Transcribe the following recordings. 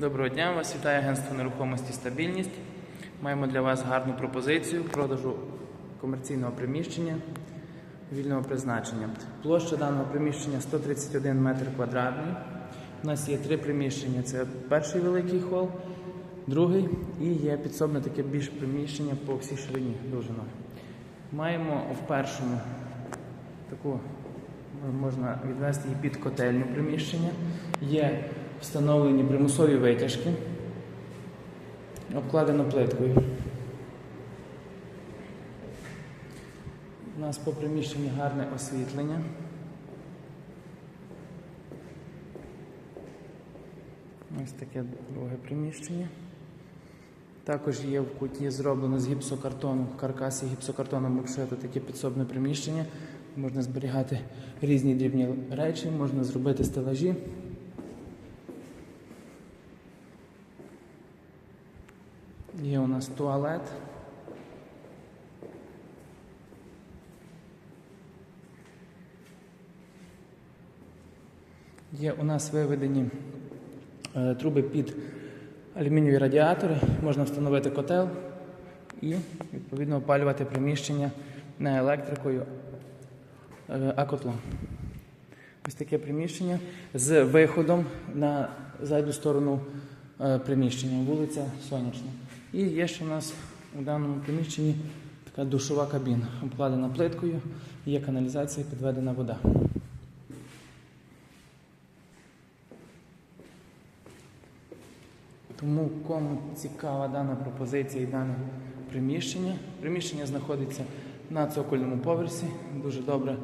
Доброго дня, вас вітає агентство нерухомості стабільність. Маємо для вас гарну пропозицію продажу комерційного приміщення вільного призначення. Площа даного приміщення 131 метр квадратний. У нас є три приміщення: це перший великий хол, другий і є підсобне таке більш приміщення по всій ширині довжиною. Маємо в першому таку можна відвести її під котельню приміщення. Є встановлені примусові витяжки, обкладено плиткою. У нас по приміщенні гарне освітлення. Ось таке друге приміщення. Також є в куті зроблено з гіпсокартону, в каркасі гіпсокартоном обшито таке підсобне приміщення. Можна зберігати різні дрібні речі, можна зробити стелажі. Є у нас туалет. Є у нас виведені е, труби під алюмінієві радіатори, можна встановити котел і відповідно опалювати приміщення не електрикою, е, а котлом. Ось таке приміщення з виходом на задню сторону приміщення, вулиця Сонячна. І є ще у нас у даному приміщенні така душова кабіна, обкладена плиткою, є каналізація, підведена вода. Тому кому цікава дана пропозиція і дане приміщення. Приміщення знаходиться на цокольному поверсі. Дуже добре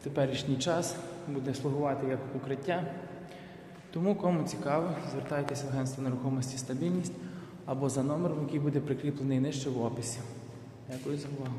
в теперішній час буде слугувати як укриття. Тому кому цікаво, звертайтеся в агентство нерухомості стабільність або за номером, який буде прикріплений нижче в описі. Дякую за увагу.